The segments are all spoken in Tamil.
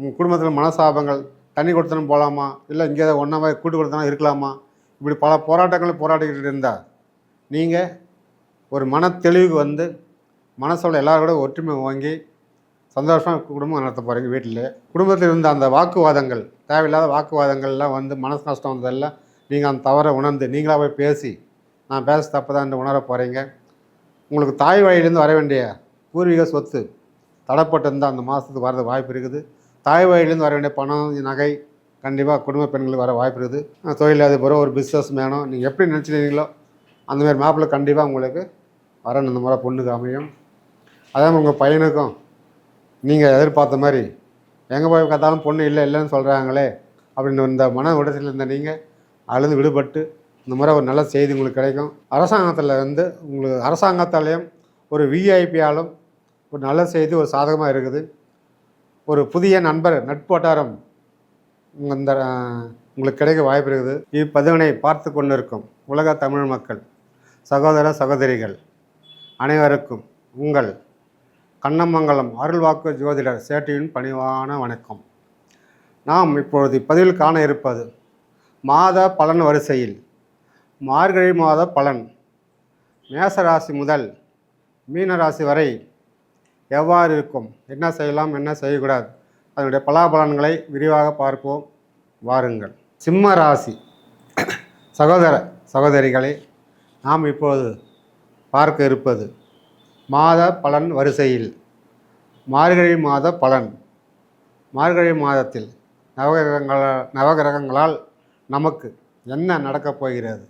உங்கள் குடும்பத்தில் மனசாபங்கள் தண்ணி கொடுத்தனும் போகலாமா இல்லை இங்கே ஒன்றாவே கூட்டு கொடுத்தனா இருக்கலாமா? இப்படி பல போராட்டங்களை போராடிக்கிட்டு இருந்தால் நீங்கள் ஒரு மன தெளிவுக்கு வந்து மனசோட எல்லாரோட ஒற்றுமை வாங்கி சந்தோஷமாக குடும்பம் நடத்த போகிறீங்க வீட்டில். குடும்பத்தில் இருந்த அந்த வாக்குவாதங்கள் தேவையில்லாத வாக்குவாதங்கள்லாம் வந்து மனசு நஷ்டம் வந்ததெல்லாம் நீங்கள் அந்த தவறை உணர்ந்து நீங்களாக போய் பேசி நான் பேச தப்பு தான் உணர போகிறீங்க உங்களுக்கு தாய் வழியிலேருந்து வர வேண்டிய பூர்வீக சொத்து தடப்பட்டிருந்தால் அந்த மாதத்துக்கு வரது வாய்ப்பு இருக்குது. தாய் வழியிலேருந்து வர வேண்டிய பணம் நகை கண்டிப்பாக குடும்ப பெண்களுக்கு வர வாய்ப்பு இருக்குது. தொழிலதிபரோ ஒரு பிஸ்னஸ் மேனோ நீங்கள் எப்படி நினச்சிருக்கீங்களோ அந்தமாரி மாப்பிள்ளை கண்டிப்பாக உங்களுக்கு வரணும். இந்த முறை பொண்ணுக்கு அமையும். அதே மாதிரி உங்கள் பையனுக்கும் நீங்கள் எதிர்பார்த்த மாதிரி எங்கே போய் பார்த்தாலும் பொண்ணு இல்லை இல்லைன்னு சொல்கிறாங்களே அப்படின்னு இந்த மன உடத்தில் இருந்த நீங்கள் அதுலேருந்து விடுபட்டு இந்த முறை ஒரு நல்ல செய்தி உங்களுக்கு கிடைக்கும். அரசாங்கத்தில் வந்து உங்களுக்கு அரசாங்கத்தாலேயும் ஒரு விஐபியாலும் ஒரு நல்ல செய்தி ஒரு சாதகமாக இருக்குது. ஒரு புதிய நண்பர் நட்போட்டாரம் இந்த உங்களுக்கு கிடைக்க வாய்ப்பு இருக்குது. இப்பதிவினை பார்த்து கொண்டு இருக்கும் உலக தமிழ் மக்கள் சகோதர சகோதரிகள் அனைவருக்கும் உங்கள் கண்ணமங்கலம் அருள்வாக்கு ஜோதிடர் சேட்டியின் பணிவான வணக்கம். நாம் இப்பொழுது இப்பதிவில் காண இருப்பது மாத பலன் வரிசையில் மார்கழி மாத பலன் மேசராசி முதல் மீனராசி வரை எவ்வாறு இருக்கும் என்ன செய்யலாம் என்ன செய்யக்கூடாது? அதனுடைய பலாபலன்களை விரிவாக பார்ப்போம். வாருங்கள். சிம்ம ராசி சகோதர சகோதரிகளை நாம் இப்போது பார்க்க இருப்பது மாத பலன் வரிசையில். மார்கழி மாத பலன். மார்கழி மாதத்தில் நவகிரகங்களால் நவகிரகங்களால் நமக்கு என்ன நடக்கப் போகிறது?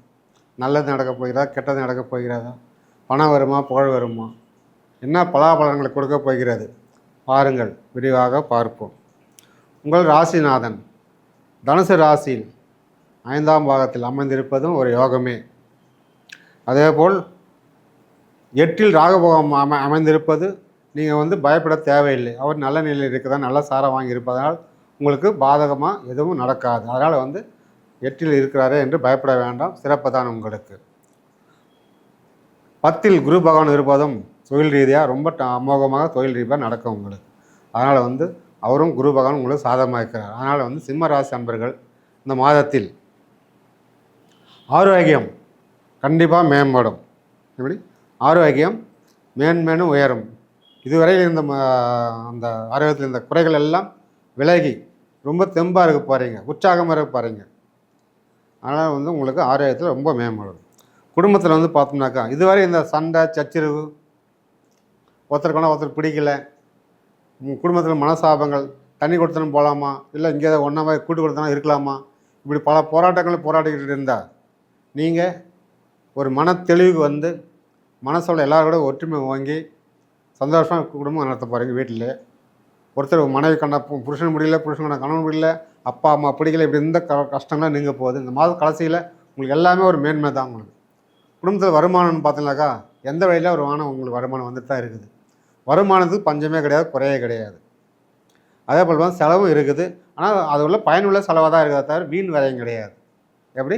நல்லது நடக்கப் போகிறதா கெட்டது நடக்கப் போகிறதா? பணம் வருமா புகழ் வருமா? என்ன பலாபலன்களை கொடுக்கப் போகிறது? பாருங்கள் விரிவாக பார்ப்போம். உங்கள் ராசிநாதன் தனுசு ராசியில் ஐந்தாம் பாகத்தில் அமைந்திருப்பதும் ஒரு யோகமே. அதேபோல் எட்டில் ராகபோகம் அமை அமைந்திருப்பது நீங்கள் வந்து பயப்பட தேவையில்லை. அவர் நல்ல நிலையில் இருக்கதா நல்ல சாரம் வாங்கி இருப்பதனால் உங்களுக்கு பாதகமாக எதுவும் நடக்காது. அதனால் வந்து எட்டில் இருக்கிறாரே என்று பயப்பட வேண்டாம். சிறப்பு தான் உங்களுக்கு. பத்தில் குரு பகவான் இருப்பதும் தொழில் ரீதியாக ரொம்ப ட- அமோகமாக தொழில் ரீதியாக நடக்கும் உங்களுக்கு. அதனால் வந்து அவரும் குரு பகவான் உங்களுக்கு சாதகமாக இருக்கிறார் அதனால் வந்து சிம்ம ராசி அன்பர்கள் இந்த மாதத்தில் ஆரோக்கியம் கண்டிப்பாக மேம்படும். எப்படி? ஆரோக்கியம் மேன்மேனும் உயரும். இதுவரையில் இருந்த அந்த ஆரோக்கியத்தில் இருந்த குறைகள் எல்லாம் விலகி ரொம்ப தெம்பாக இருக்க போகிறீங்க உற்சாகமாக இருக்க போகிறீங்க அதனால் வந்து உங்களுக்கு ஆரோக்கியத்தில் ரொம்ப மேம்படும். குடும்பத்தில் வந்து பார்த்தோம்னாக்கா இதுவரை இந்த சண்டை சச்சரவு ஒருத்தருக்கான ஒருத்தர் பிடிக்கல. உங்கள் குடும்பத்தில் மனசாபங்கள் தண்ணி கொடுத்தனும் போகலாமா இல்லை இங்கே ஒன்றாவே கூட்டு கொடுத்தனா இருக்கலாமா? இப்படி பல போராட்டங்களை போராடிக்கிட்டு இருந்தால் நீங்கள் ஒரு மன தெளிவுக்கு வந்து மனசோட எல்லாரோட ஒற்றுமை வாங்கி சந்தோஷமாக குடும்பம் நடத்த போகிறீங்க வீட்டில் ஒருத்தர் மனைவி கண்ட புருஷன் முடியல புருஷன் கண்ட கணவன் முடியல அப்பா அம்மா பிடிக்கல இப்படி இந்த க கஷ்டங்கள்லாம் நீங்கள் போகுது. இந்த மாத கடைசியில் உங்களுக்கு எல்லாமே ஒரு மேன்மை தான் உங்களுக்கு. குடும்பத்தில் வருமானம்னு பார்த்தீங்கன்னாக்கா எந்த வழியில் ஒரு வானம் உங்களுக்கு வருமானம் வந்துட்டு தான் இருக்குது. வருமானத்துக்கு பஞ்சமே கிடையாது குறையே கிடையாது. அதே போல் தான் செலவும் இருக்குது. ஆனால் அது உள்ள பயனுள்ள செலவாக தான் இருக்கிறத தவிர வீண் விரயம் கிடையாது. எப்படி?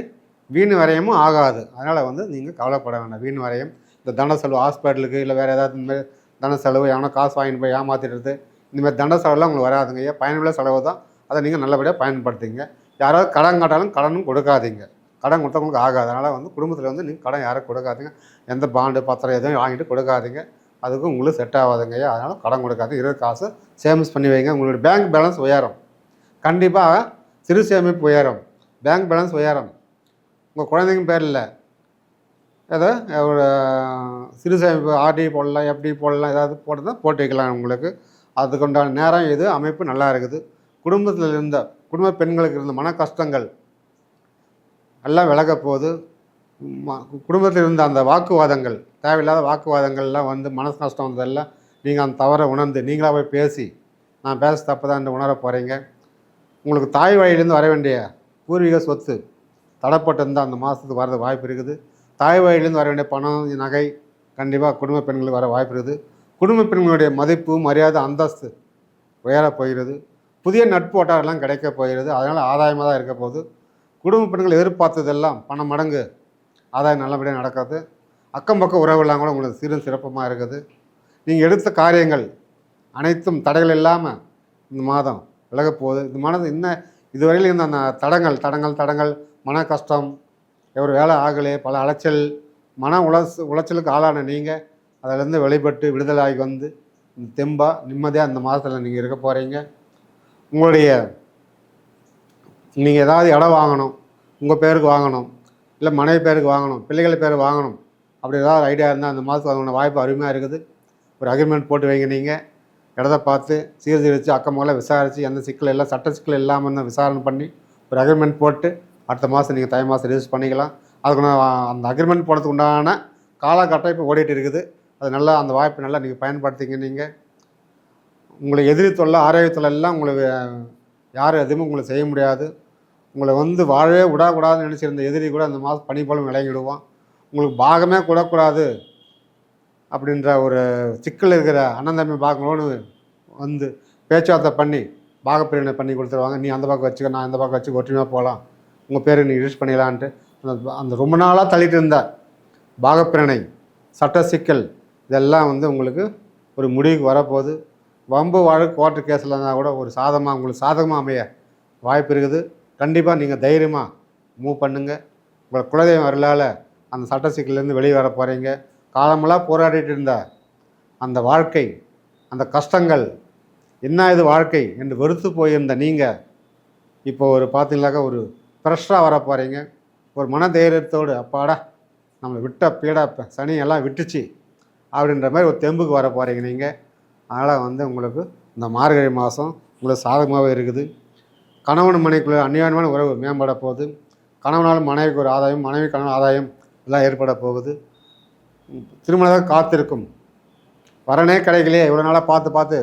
வீண் விரயமும் ஆகாது. அதனால் வந்து நீங்கள் கவலைப்பட வேண்டாம். வீண் விரயம் இந்த தன செலவு ஹாஸ்பிட்டலுக்கு இல்லை வேறு ஏதாவது இந்தமாதிரி தன செலவு எவனோ காசு வாங்கிட்டு போய் ஏமாத்திடுறது இந்தமாதிரி தண்ட செலவுலாம் உங்களுக்கு வராதுங்க. ஐயா பயனுள்ள செலவு தான். அதை நீங்கள் நல்லபடியாக பயன்படுத்துங்க. யாராவது கடன் காட்டாலும் கடனும் கொடுக்காதீங்க. கடன் கொடுத்தா உங்களுக்கு ஆகாது. அதனால் வந்து குடும்பத்தில் வந்து நீங்கள் கடன் யாரும் கொடுக்காதீங்க. எந்த பாண்டு பத்திரம் எதுவும் வாங்கிட்டு கொடுக்காதீங்க. அதுக்கும் உங்களுக்கு செட் ஆகாதுங்கய்யா அதனால் கடன் கொடுக்காது. இருக்கிற காசு சேமிஸ் பண்ணி வைங்க. உங்களுடைய பேங்க் பேலன்ஸ் உயரும். கண்டிப்பாக சிறு சேமிப்பு உயரும். பேங்க் பேலன்ஸ் உயரும். உங்கள் குழந்தைங்க பேர் இல்லை. ஏதோ ஒரு சிறு சேமிப்பு ஆர்டி போடலாம் எஃப்டி போடலாம் ஏதாவது போட்டு போட்டு வைக்கலாம் உங்களுக்கு. அதுக்குண்டான நேரம் இது அமைப்பு நல்லா இருக்குது. குடும்பத்தில் இருந்த குடும்ப பெண்களுக்கு இருந்த மன கஷ்டங்கள் எல்லாம் விலக போகுது. குடும்பத்தில் இருந்த அந்த வாக்குவாதங்கள் தேவையில்லாத வாக்குவாதங்கள்லாம் வந்து மனசு கஷ்டம் வந்ததெல்லாம் நீங்கள் அந்த தவறை உணர்ந்து நீங்களாக போய் பேசி நான் பேச தப்பு தான் உணர போகிறீங்க உங்களுக்கு தாய் வழியிலேருந்து வர வேண்டிய பூர்வீக சொத்து தடப்பட்டிருந்தால் அந்த மாதத்துக்கு வரது வாய்ப்பு இருக்குது. தாய் வழியிலேருந்து வர வேண்டிய பணம் நகை கண்டிப்பாக குடும்ப பெண்களுக்கு வர வாய்ப்பு இருக்குது. குடும்ப பெண்களுடைய மதிப்பு மரியாதை அந்தஸ்து உயரப் போகிறது. புதிய நட்பு வட்டாரெல்லாம் கிடைக்க போகிறது. அதனால் ஆதாயமாக தான் இருக்க போகுது. குடும்ப பெண்கள் எதிர்பார்த்ததெல்லாம் பண மடங்கு ஆதாயம் நல்லபடியாக நடக்காது. அக்கம் பக்கம் உறவுலாம் கூட உங்களுக்கு சீரும் சிறப்பமாக இருக்குது. நீங்கள் எடுத்த காரியங்கள் அனைத்தும் தடைகள் இல்லாமல் இந்த மாதம் விலகப்போகுது இந்த மனது என்ன இதுவரையில் இருந்த அந்த தடங்கள் தடங்கள் தடங்கள் மன கஷ்டம் ஒரு வேலை ஆகலே பல அலைச்சல் மன உளச் உளைச்சலுக்கு ஆளான நீங்கள் அதிலேருந்து வெளிப்பட்டு விடுதலாகி வந்து தெம்பாக நிம்மதியாக அந்த மாதத்தில் நீங்கள் இருக்க போகிறீங்க உங்களுடைய நீங்கள் ஏதாவது இடம் வாங்கணும் உங்கள் பேருக்கு வாங்கணும் இல்லை மனைவி பேருக்கு வாங்கணும் பிள்ளைகள் பேருக்கு வாங்கணும் அப்படி ஏதாவது ஐடியா இருந்தால் அந்த மாதத்துக்கு வாங்கின வாய்ப்பு அருமையாக இருக்குது. ஒரு அக்ரிமெண்ட் போட்டு வைங்க நீங்கள் இடத்த பார்த்து சீர்திரித்து அக்கம் விசாரித்து எந்த சிக்கல் இல்லை சட்ட சிக்கல் இல்லாமல் இருந்தால் விசாரணை பண்ணி ஒரு அக்ரிமெண்ட் போட்டு அடுத்த மாதம் நீங்கள் தை மாதம் ரிஜிஸ்டர் பண்ணிக்கலாம். அதுக்கு அந்த அக்ரிமெண்ட் போடுறதுக்கு உண்டான காலகட்டம் இப்போ ஓடிட்டு இருக்குது. அது நல்லா அந்த வாய்ப்பை நல்லா நீங்கள் பயன்படுத்திங்க நீங்கள் உங்களை எதிரி தொல்லை ஆரோக்கியத்தில் எல்லாம் உங்களுக்கு யாரும் எதுவுமே உங்களை செய்ய முடியாது. உங்களை வந்து வாழவே விடக்கூடாதுன்னு நினச்சிருந்த எதிரி கூட அந்த மாதம் பனி போலும் விளங்கிடுவான். உங்களுக்கு பாகமே கூடக்கூடாது அப்படின்ற ஒரு சிக்கல் இருக்கிற அண்ணன் தம்பி பார்க்கணும்னு வந்து பேச்சுவார்த்தை பண்ணி பாகப்பிரிவினை பண்ணி கொடுத்துருவாங்க. நீ அந்த பக்கம் வச்சுக்க நான் இந்த பக்கம் வச்சு ஒற்றுமையாக போகலாம். உங்கள் பேரை நீ யூஸ் பண்ணிக்கலான்ட்டு அந்த அந்த ரொம்ப நாளாக தள்ளிட்டு இருந்த பாகப்பிரிணை சட்ட சிக்கல் இதெல்லாம் வந்து உங்களுக்கு ஒரு முடிவுக்கு வரப்போகுது. வம்பு வழக்கு கோர்ட்டு கேஸில் இருந்தால் கூட ஒரு சாதமாக உங்களுக்கு சாதகமாக அமைய வாய்ப்பு இருக்குது. கண்டிப்பாக நீங்கள் தைரியமாக மூவ் பண்ணுங்கள் உங்கள் குலதெய்வம் வரலால் அந்த சட்ட சிக்கல்லேருந்து வெளியே வர போகிறீங்க காலமெல்லாம் போராடிட்டு இருந்த அந்த வாழ்க்கை அந்த கஷ்டங்கள் என்ன இது வாழ்க்கை என்று வெறுத்து போயிருந்த நீங்கள் இப்போ ஒரு பார்த்தீங்களாக்கா ஒரு ஃப்ரெஷ்ஷாக வர போகிறீங்க ஒரு மன தைரியத்தோடு அப்பாடா நம்மளை விட்ட பீடா ப- சனி எல்லாம் விட்டுச்சு அப்படின்ற மாதிரி ஒரு தெம்புக்கு வர போகிறீங்க நீங்கள் அதனால் வந்து உங்களுக்கு இந்த மார்கழி மாதம் உங்களுக்கு சாதகமாகவே இருக்குது. கணவன் மனைவிக்குள்ள அந்நியாயமான உறவு மேம்பட போகுது. கணவனால் மனைவிக்கு ஒரு ஆதாயம் மனைவி கணவன் ஆதாயம் எல்லாம் ஏற்பட போகுது. திருமணம் காத்திருக்கும். வரனே கிடைக்கலையே இவ்வளோ நாளாக பார்த்து பார்த்து.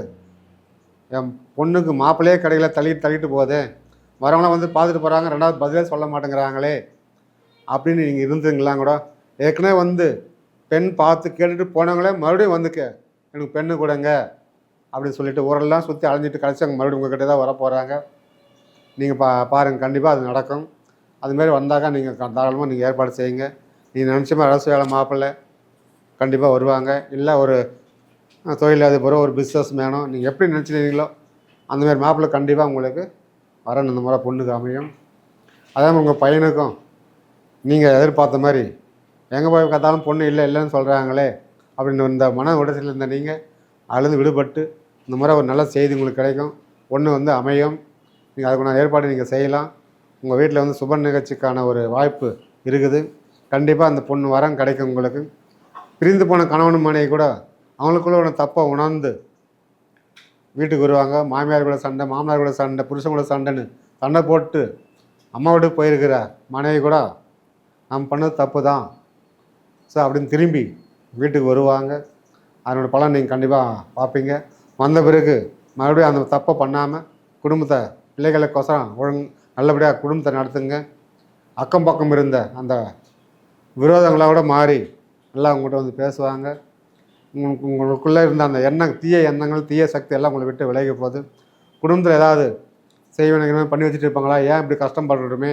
என் பொண்ணுக்கு மாப்பிள்ளையே கிடைக்கல தள்ளிட்டு தள்ளிட்டு போதே வரவனை வந்து பார்த்துட்டு போகிறாங்க ரெண்டாவது பதிலே சொல்ல மாட்டேங்கிறாங்களே. அப்படின்னு நீங்கள் இருந்துங்களா கூட? ஏற்கனவே வந்து பெண் பார்த்து கேட்டுட்டு போனவங்களே மறுபடியும் வந்து கே எனக்கு பெண்ணு கொடுங்க அப்படின்னு சொல்லிட்டு ஊரெல்லாம் சுற்றி அலைஞ்சிட்டு கழிச்சு அவங்க மறுபடியும் உங்ககிட்ட தான் வர போகிறாங்க நீங்கள் பா பாருங்கள் கண்டிப்பாக அது நடக்கும். அதுமாரி வந்தாக்கா நீங்கள் தாராளமாக நீங்கள் ஏற்பாடு செய்யுங்க. நீங்கள் நினச்ச மாதிரி அரசு வேலை மாப்பிள்ளை கண்டிப்பாக வருவாங்க. இல்லை ஒரு அஹ், போகிற ஒரு பிஸ்னஸ் மேனோ நீங்கள் எப்படி நினச்சிருந்தீங்களோ அந்தமாரி மாப்பிள்ளை கண்டிப்பாக உங்களுக்கு வரணும் இந்த முறை பொண்ணுக்கு அமையும். அதே மாதிரி உங்கள் பையனுக்கும் நீங்கள் எதிர்பார்த்த மாதிரி எங்கே போய் பார்த்தாலும் பொண்ணு இல்லை இல்லைன்னு சொல்கிறாங்களே அப்படின்னு இந்த மன உடச்சில் இருந்த நீங்கள் அதுலேருந்து விடுபட்டு இந்த முறை ஒரு நல்ல செய்தி உங்களுக்கு கிடைக்கும். பொண்ணு வந்து அமையும். நீங்கள் அதுக்குண்டான ஏற்பாடு நீங்கள் செய்யலாம். உங்கள் வீட்டில் வந்து சுப நிகழ்ச்சிக்கான ஒரு வாய்ப்பு இருக்குது. கண்டிப்பாக அந்த பொண்ணு வரம் கிடைக்கும் உங்களுக்கு. பிரிந்து போன கணவன் மனைவி கூட அவங்களுக்குள்ள ஒரு தப்பை உணர்ந்து வீட்டுக்கு வருவாங்க. மாமியார் கூட சண்டை மாமனார் கூட சண்டை புருஷன் கூட சண்டைன்னு சண்டை போட்டு அம்மா வீட்டுக்கு போயிருக்கிற மனைவி கூட நம்ம பண்ணது தப்பு தான். ஸோ அப்படின்னு திரும்பி வீட்டுக்கு வருவாங்க. அதனோட பலன் நீங்கள் கண்டிப்பாக பார்ப்பீங்க. வந்த பிறகு மறுபடியும் அந்த தப்பை பண்ணாமல் குடும்பத்தை பிள்ளைகளுக்கோசரம் ஒழுங்கு நல்லபடியாக குடும்பத்தை நடத்துங்க. அக்கம் பக்கம் இருந்த அந்த விரோதங்களாக கூட மாறி எல்லாம் உங்கள்கிட்ட வந்து பேசுவாங்க. உங்களுக்கு உங்களுக்குள்ளே இருந்த அந்த எண்ணம் தீய எண்ணங்கள் தீய சக்தி எல்லாம் உங்களை விட்டு விலகி போகுது. குடும்பத்தில் ஏதாவது செய்வன பண்ணி வச்சுட்டு இருப்பாங்களா? ஏன் இப்படி கஷ்டப்படுறோமே?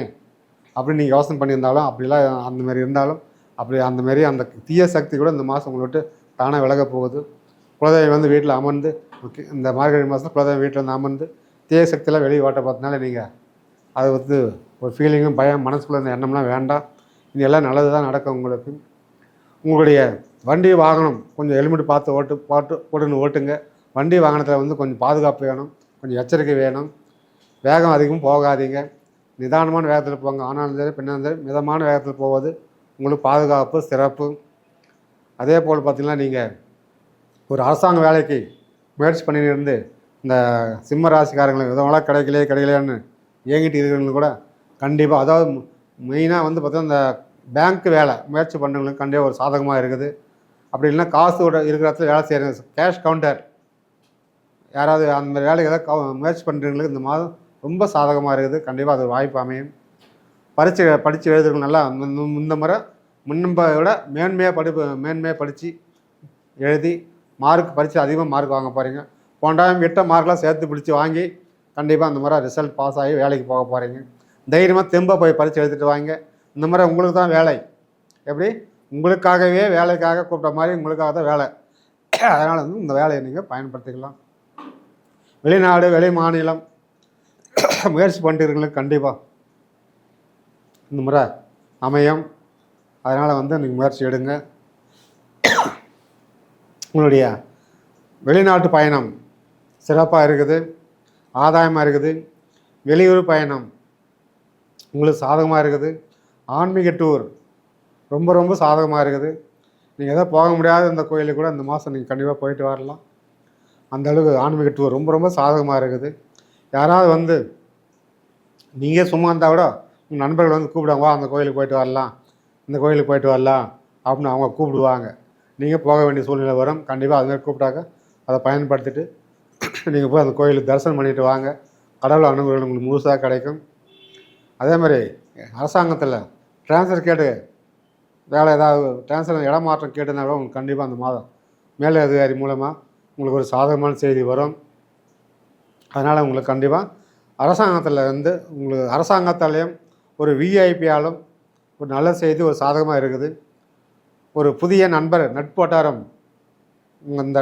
அப்படின்னு நீங்கள் யோசனை பண்ணியிருந்தாலும் அப்படிலாம் அந்தமாரி இருந்தாலும் அப்படி அந்தமாரி அந்த தீய சக்தி கூட இந்த மாதம் உங்களை விட்டு தானாக விலக போகுது. குலதெய்வம் வந்து வீட்டில் அமர்ந்து இந்த மார்கழி மாதம் குலதெய்வம் வீட்டில் வந்து அமர்ந்து தீய சக்தியெல்லாம் வெளியே ஓட்ட பார்த்தனால நீங்கள் அது வந்து ஒரு ஃபீலிங்கும் பயம் மனசுக்குள்ளே இந்த எண்ணம்லாம் வேண்டாம். இதெல்லாம் நல்லது தான் நடக்கும் உங்களுக்கு. உங்களுடைய வண்டி வாகனம் கொஞ்சம் ஹெல்மெட் பார்த்து ஓட்டு போட்டு போட்டுன்னு ஓட்டுங்க. வண்டி வாகனத்தில் வந்து கொஞ்சம் பாதுகாப்பு வேணும் கொஞ்சம் எச்சரிக்கை வேணும். வேகம் அதிகம் போகாதீங்க. நிதானமான வேகத்தில் போங்க. ஆனாலும் சரி பின்னாலும் சரி மிதமான வேகத்தில் போவது உங்களுக்கு பாதுகாப்பு சிறப்பு. அதே போல் பார்த்தீங்கன்னா நீங்கள் ஒரு அரசாங்க வேலைக்கு முயற்சி பண்ணிட்டு இருந்து இந்த சிம்ம ராசிக்காரங்களுக்கு விதமெல்லாம் கிடைக்கலையே கிடைக்கலையான்னு ஏங்கிட்டு இருக்கிறவங்களுக்கு கூட கண்டிப்பாக அதாவது மெயினாக வந்து பார்த்தீங்கன்னா இந்த பேங்க் வேலை முயற்சி பண்ணுறவங்களுக்கு கண்டிப்பாக ஒரு சாதகமாக இருக்குது. அப்படி இல்லைன்னா காசு இருக்கிற இடத்துல வேலை செய்கிறாங்க கேஷ் கவுண்டர் யாராவது அந்த மாதிரி வேலைக்கு ஏதாவது கவு- முயற்சி பண்ணுறவங்களுக்கு இந்த மாதம் ரொம்ப சாதகமாக இருக்குது. கண்டிப்பாக அது வாய்ப்பு அமையும். பரிச்சு படித்து எழுதுறவங்க நல்லா இந்த- முறை முன்பை விட மேன்மையாக படிப்பு மேன்மையாக படித்து எழுதி மார்க் படித்து அதிகமாக மார்க் வாங்க போகிறீங்க போன எட்ட விட்ட மார்க்லாம் சேர்த்து பிடிச்சி வாங்கி கண்டிப்பாக அந்த முறை ரிசல்ட் பாஸ் ஆகி வேலைக்கு போக போகிறீங்க தைரியமாக தெம்பாக போய் பரீட்சை எழுதிட்டு வாங்க. இந்த முறை உங்களுக்கு தான் வேலை. எப்படி? உங்களுக்காகவே வேலைக்காக கூப்பிட்ட மாதிரி உங்களுக்காக தான் வேலை. அதனால் வந்து இந்த வேலையை நீங்கள் பயன்படுத்திக்கலாம். வெளிநாடு வெளி மாநிலம் முயற்சி பண்ணிட்டு கண்டிப்பாக இந்த முறை அமையும். அதனால் வந்து நீங்கள் முயற்சி எடுங்க. உங்களுடைய வெளிநாட்டு பயணம் சிறப்பாக இருக்குது. ஆதாயமாக இருக்குது. வெளியூர் பயணம் உங்களுக்கு சாதகமாக இருக்குது. ஆன்மீக டூர் ரொம்ப ரொம்ப சாதகமாக இருக்குது. நீங்கள் எதோ போக முடியாத இந்த கோயிலுக்கு கூட இந்த மாதம் நீங்கள் கண்டிப்பாக போயிட்டு வரலாம். அந்தளவுக்கு ஆன்மீக டூர் ரொம்ப ரொம்ப சாதகமாக இருக்குது. யாராவது வந்து நீங்கள் சும்மா இருந்தால் கூட உங்கள் நண்பர்கள் வந்து கூப்பிடுவாங்க வா அந்த கோயிலுக்கு போயிட்டு வரலாம். இந்த கோயிலுக்கு போயிட்டு வரலாம். அப்படின்னு அவங்க கூப்பிடுவாங்க. நீங்கள் போக வேண்டிய சூழ்நிலை வரும். கண்டிப்பாக அதுமாதிரி கூப்பிட்டாக்க அதை பயன்படுத்திட்டு நீங்கள் போய் அந்த கோயிலுக்கு தரிசனம் பண்ணிட்டு வாங்க. கடவுள் அனுகிரகம் உங்களுக்கு முழுசாக கிடைக்கும். அதே மாதிரி அரசாங்கத்தில் ட்ரான்ஸ்ஃபர் கேட்டு வேலை ஏதாவது ட்ரான்ஸ்ஃபர் இடமாற்றம் கேட்டுனா கூட உங்களுக்கு கண்டிப்பாக அந்த மாதம் மேலே அதிகாரி மூலமாக உங்களுக்கு ஒரு சாதகமான செய்தி வரும். அதனால் உங்களுக்கு கண்டிப்பாக அரசாங்கத்தில் வந்து உங்களுக்கு அரசாங்கத்தாலேயும் ஒரு விஐபியாலும் ஒரு நல்ல செய்தி ஒரு சாதகமாக இருக்குது. ஒரு புதிய நண்பர் நட்போட்டாரம் இந்த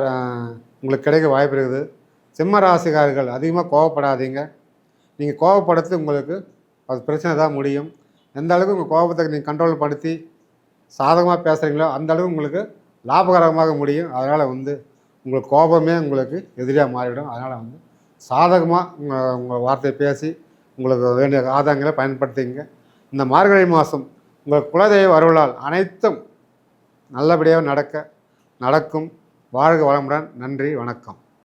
உங்களுக்கு கிடைக்க வாய்ப்பு இருக்குது. சிம்ம ராசிக்காரர்கள் அதிகமாக கோவப்படாதீங்க. நீங்கள் கோவப்படுத்து உங்களுக்கு அது பிரச்சனை தான் முடியும். எந்த அளவுக்கு உங்கள் கோபத்தை நீங்கள் கண்ட்ரோல் படுத்தி சாதகமாக பேசுகிறீங்களோ அந்த அளவுக்கு உங்களுக்கு லாபகரமாக முடியும். அதனால் வந்து உங்களுக்கு கோபமே உங்களுக்கு எதிரியாக மாறிவிடும். அதனால் வந்து சாதகமாக உங்கள் உங்கள் வார்த்தையை பேசி உங்களுக்கு வேண்டிய ஆதாயங்களை பயன்படுத்திங்க இந்த மார்கழி மாதம் உங்கள் குலதெய்வ அருளால் அனைத்தும் நல்லபடியாக நடக்க நடக்கும். வாழ்க வளமுடன். நன்றி. வணக்கம்.